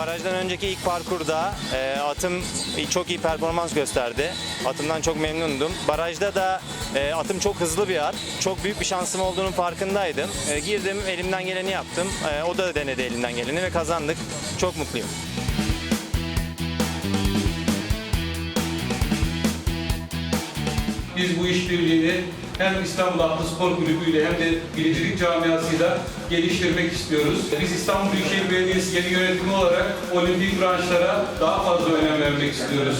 barajdan önceki ilk parkurda e, atım çok iyi performans gösterdi. Atımdan çok memnundum. Barajda da e, atım çok hızlı bir at. Çok büyük bir şansım olduğunun farkındaydım. E, girdim, elimden geleni yaptım. E, o da denedi elinden geleni ve kazandık. Çok mutluyum. Biz bu işbirliğini hem İstanbul Atlı Spor Kulübü ile hem de bilicilik camiasıyla geliştirmek istiyoruz. Biz İstanbul Büyükşehir Belediyesi yeni yönetimi olarak olimpik branşlara daha fazla önem vermek istiyoruz.